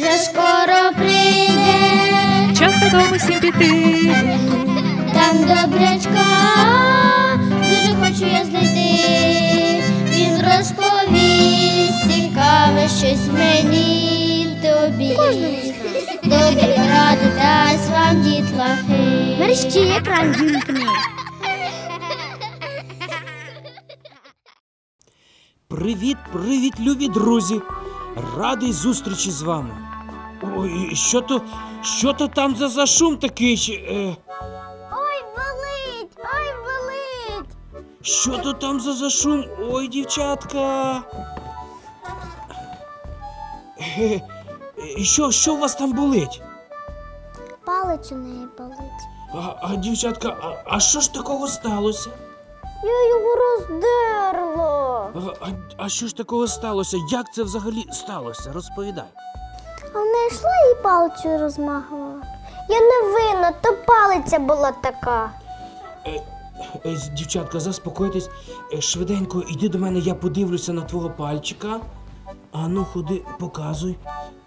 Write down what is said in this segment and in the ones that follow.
вже скоро прийде, Час додому всім піти. там добрячка, дуже хочу я знайти. Він розповість цікаве щось мені й тобі. Добрі ради дасть вам дітлахи. Мерщі екран вімкни. Привіт, привіт, любі друзі! Радий зустрічі з вами. Ой, що то, що то там за, за шум такий? Е, Ой, болить! Ой, болить! що то там за, за шум? Ой, дівчатка. Е, е, що, що у вас там болить? Палець у неї болить. А, а дівчатка, а, а що ж такого сталося? Я його роздерла. А, а, а що ж такого сталося? Як це взагалі сталося? Розповідай. А в неї йшла і палицю розмахувала. Я не винна, то палиця була така. Е, е, дівчатка, заспокойтесь. Е, Швиденько йди до мене, я подивлюся на твого пальчика. А ну, ходи, показуй.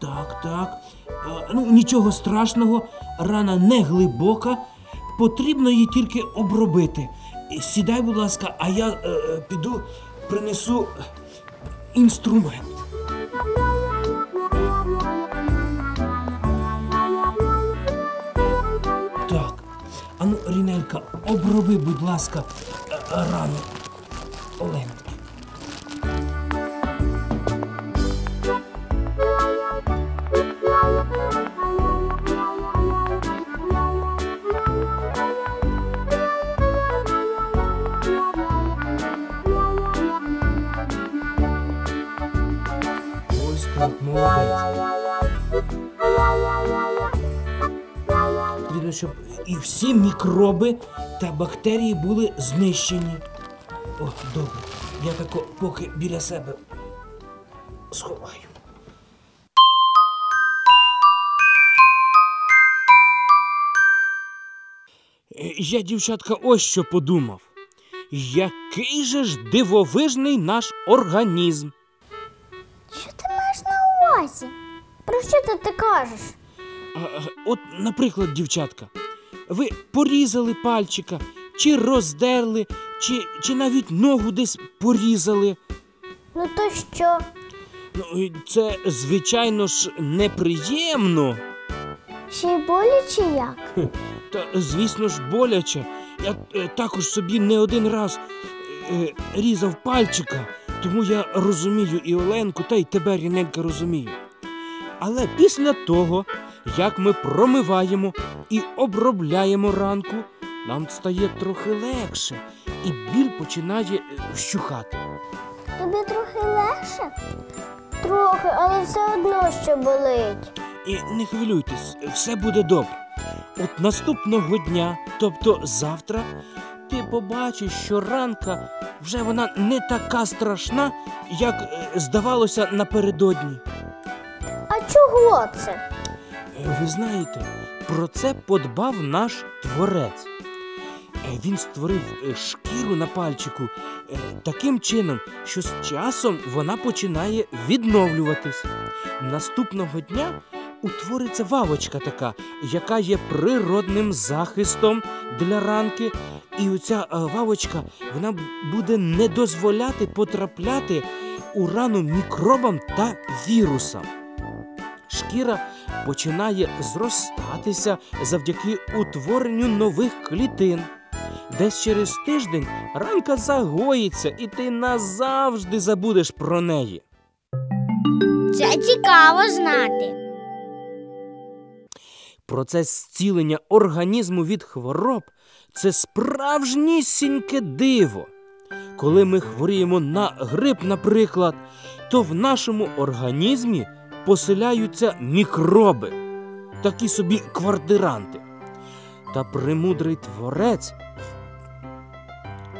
Так, так. Е, ну, нічого страшного, рана не глибока. Потрібно її тільки обробити. Е, Сідай, будь ласка, а я е, е, піду принесу інструмент. Так. Ану, Рінелька, оброби, будь ласка, е, е, рану всі мікроби та бактерії були знищені. О, добре. Я тако поки біля себе сховаю. Е, Я, дівчатка, ось що подумав. Який же ж дивовижний наш організм. Що ти маєш на увазі? Про що це ти кажеш? А, От, наприклад, дівчатка, ви порізали пальчика, чи роздерли, чи, чи навіть ногу десь порізали. Ну то що? Ну, це, звичайно ж, неприємно. Ще й боляче як? Та, звісно ж, боляче. Я е, також собі не один раз е, різав пальчика, тому я розумію і Оленку, та й тебе, Ріненька, розумію. Але після того, як ми промиваємо і обробляємо ранку, нам стає трохи легше, і біль починає е, вщухати. Тобі трохи легше? Трохи, але все одно ще болить. І не хвилюйтесь, все буде добре. От наступного дня, тобто завтра, ти побачиш, що ранка вже вона не така страшна, як е, здавалося напередодні. А чого це? Ви знаєте, про це подбав наш творець. Е, Він створив е, шкіру на пальчику е, таким чином, що з часом вона починає відновлюватись. Наступного дня утвориться вавочка така, яка є природним захистом для ранки. І оця вавочка вона буде не дозволяти потрапляти у рану мікробам та вірусам. Шкіра починає зростатися завдяки утворенню нових клітин. Десь через тиждень ранка загоїться, і ти назавжди забудеш про неї. Це цікаво знати. Процес зцілення організму від хвороб це справжнісіньке диво. Коли ми хворіємо на грип, наприклад, то в нашому організмі поселяються мікроби, такі собі квартиранти. Та премудрий творець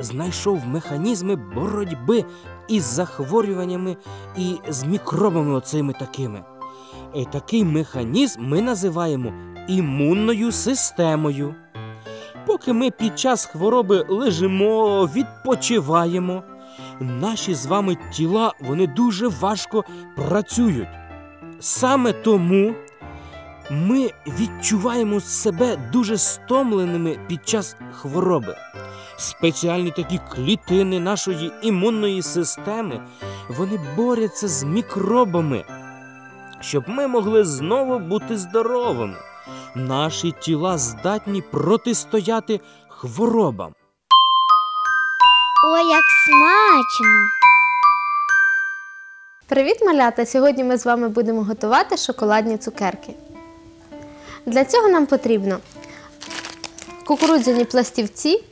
знайшов механізми боротьби із захворюваннями і з мікробами оцими такими. І такий механізм ми називаємо імунною системою. Поки ми під час хвороби лежимо, відпочиваємо, наші з вами тіла вони дуже важко працюють. Саме тому ми відчуваємо себе дуже стомленими під час хвороби. Спеціальні такі клітини нашої імунної системи вони борються з мікробами, щоб ми могли знову бути здоровими. Наші тіла здатні протистояти хворобам. Ой, як смачно! Привіт, малята! Сьогодні ми з вами будемо готувати шоколадні цукерки. Для цього нам потрібно кукурудзяні пластівці,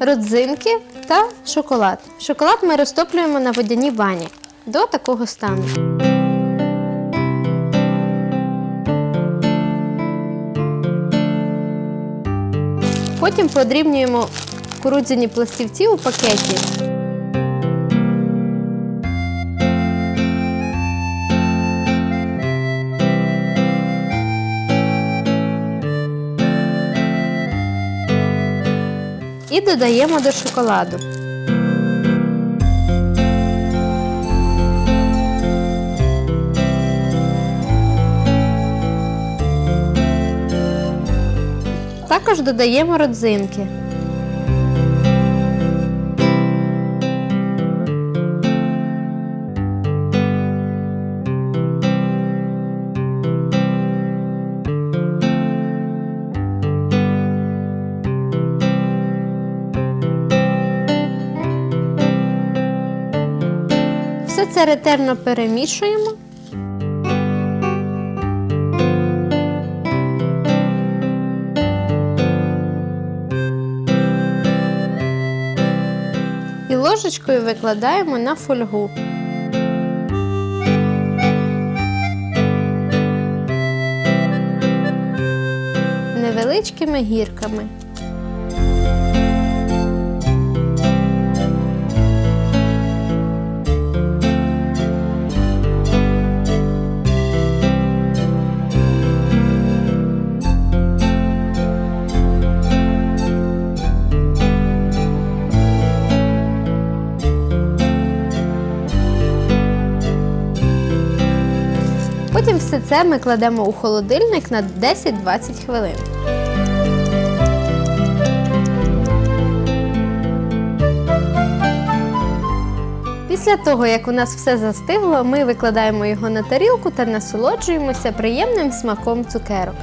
родзинки та шоколад. Шоколад ми розтоплюємо на водяній бані до такого стану. Потім подрібнюємо кукурудзяні пластівці у пакеті. І додаємо до шоколаду. Також додаємо родзинки. Все ретельно перемішуємо. І ложечкою викладаємо на фольгу. Невеличкими гірками. Потім все це ми кладемо у холодильник на 10-20 хвилин. Після того, як у нас все застигло, ми викладаємо його на тарілку та насолоджуємося приємним смаком цукерок.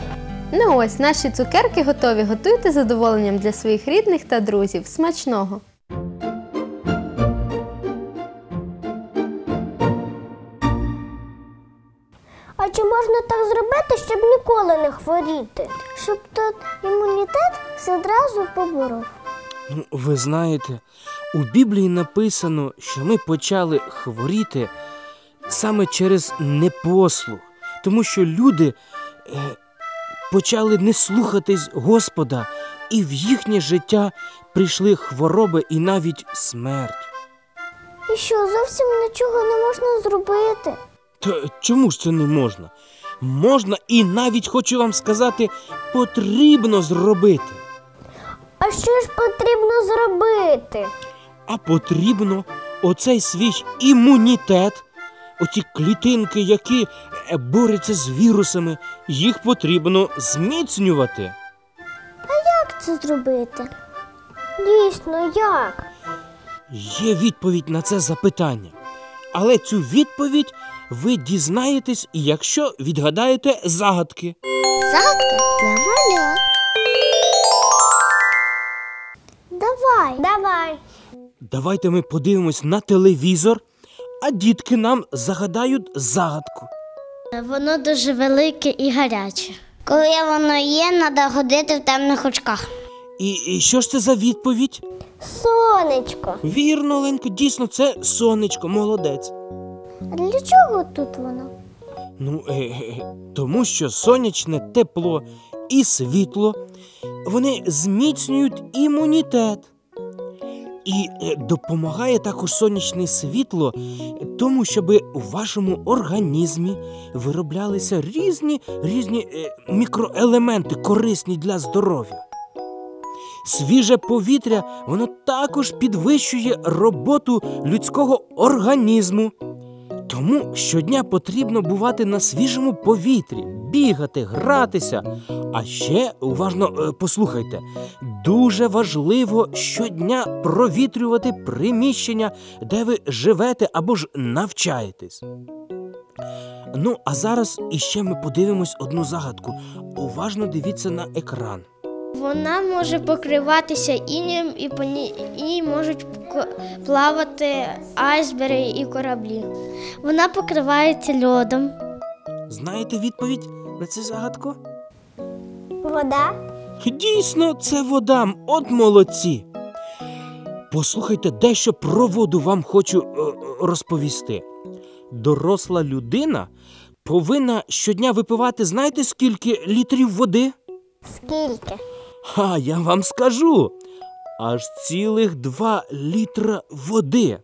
Ну ось, наші цукерки готові. Готуйте задоволенням для своїх рідних та друзів. Смачного! Чи можна так зробити, щоб ніколи не хворіти? Щоб тут імунітет все одразу поборов. Ну, ви знаєте, у Біблії написано, що ми почали хворіти саме через непослух, тому що люди е, почали не слухатись Господа, і в їхнє життя прийшли хвороби і навіть смерть. І що, зовсім нічого не можна зробити? Та чому ж це не можна? Можна і навіть хочу вам сказати, потрібно зробити. А що ж потрібно зробити? А потрібно оцей свій імунітет, оці клітинки, які е, борються з вірусами, їх потрібно зміцнювати. Як це зробити? Дійсно, як? Є відповідь на це запитання. Але цю відповідь ви дізнаєтесь, якщо відгадаєте загадки. Загадка для малят. Давай. Давай. Давайте ми подивимось на телевізор, а дітки нам загадають загадку. Воно дуже велике і гаряче. Коли воно є, треба ходити в темних очках. І, і що ж це за відповідь? Сонечко. Вірно, Оленко, дійсно, це сонечко, молодець. А для чого тут воно? Ну, е, е, тому що сонячне тепло і світло вони зміцнюють імунітет. І е, допомагає також сонячне світло тому, щоб у вашому організмі вироблялися різні, різні е, мікроелементи, корисні для здоров'я. Свіже повітря воно також підвищує роботу людського організму. Тому щодня потрібно бувати на свіжому повітрі, бігати, гратися. А ще уважно е, послухайте, дуже важливо щодня провітрювати приміщення, де ви живете або ж навчаєтесь. Ну, а зараз іще ми подивимось одну загадку. Уважно дивіться на екран. Вона може покриватися інем і по ній можуть плавати айсбери і кораблі. Вона покривається льодом. Знаєте відповідь на цю загадку? Вода. Дійсно, це вода. От молодці. Послухайте, дещо про воду вам хочу е, е, розповісти. Доросла людина повинна щодня випивати, знаєте, скільки літрів води? Скільки? Ха, я вам скажу. Аж цілих два літра води.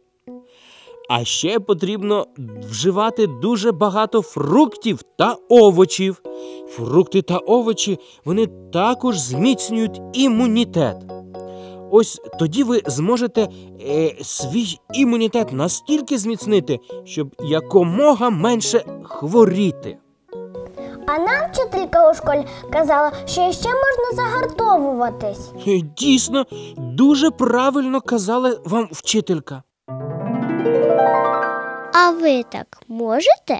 А ще потрібно вживати дуже багато фруктів та овочів. Фрукти та овочі вони також зміцнюють імунітет. Ось тоді ви зможете е, свій імунітет настільки зміцнити, щоб якомога менше хворіти. А нам вчителька у школі казала, що ще можна загартовуватись. Дійсно, дуже правильно казала вам вчителька. А ви так можете?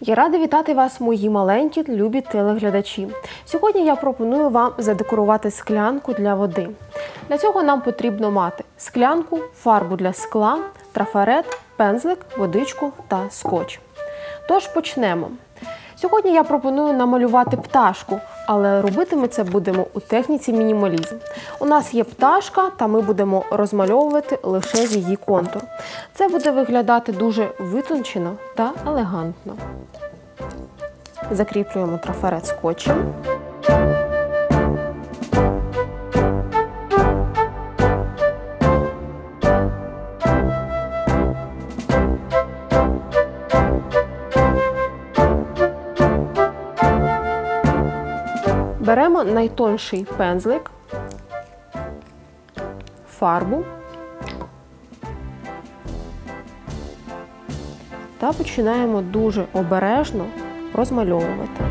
Я рада вітати вас, мої маленькі любі телеглядачі. Сьогодні я пропоную вам задекорувати склянку для води. Для цього нам потрібно мати склянку, фарбу для скла, трафарет, пензлик, водичку та скотч. Тож почнемо. Сьогодні я пропоную намалювати пташку, але робити ми це будемо у техніці мінімалізм. У нас є пташка, та ми будемо розмальовувати лише її контур. Це буде виглядати дуже витончено та елегантно. Закріплюємо трафарет скотчем. Беремо найтонший пензлик, фарбу та починаємо дуже обережно розмальовувати.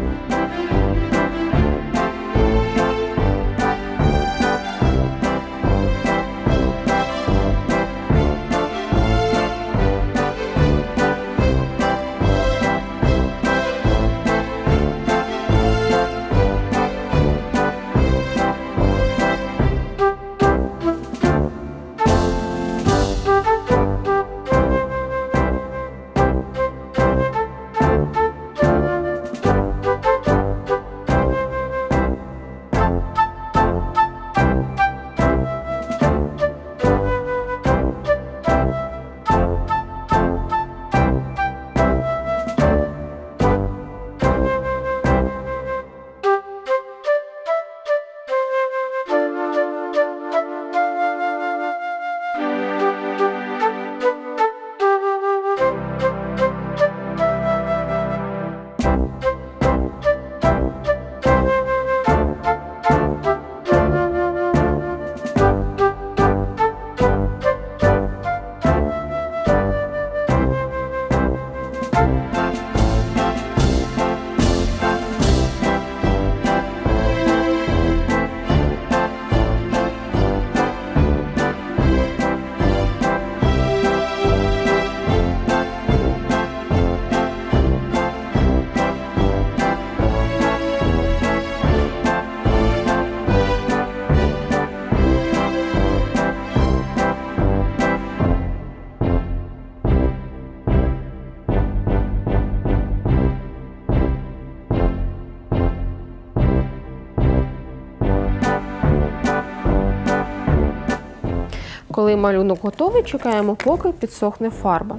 Коли малюнок готовий, чекаємо, поки підсохне фарба.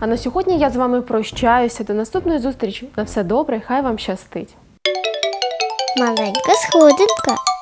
А на сьогодні я з вами прощаюся. До наступної зустрічі. На все добре, хай вам щастить! Маленька сходинка.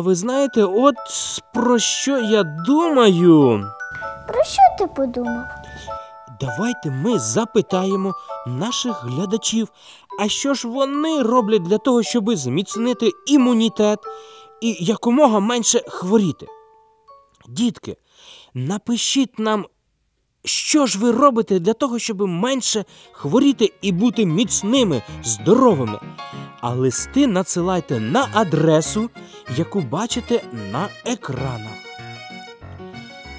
А ви знаєте, от про що я думаю? Про що ти подумав? Давайте ми запитаємо наших глядачів, а що ж вони роблять для того, щоб зміцнити імунітет і якомога менше хворіти. Дітки, напишіть нам, що ж ви робите для того, щоб менше хворіти і бути міцними, здоровими. А листи надсилайте на адресу, яку бачите на екранах.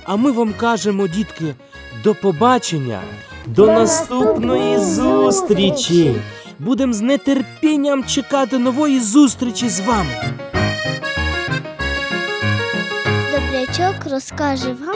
А ми вам кажемо, дітки, до побачення, до, До наступної зустрічі. зустрічі. Будемо з нетерпінням чекати нової зустрічі з вами. Добрячок розкаже вам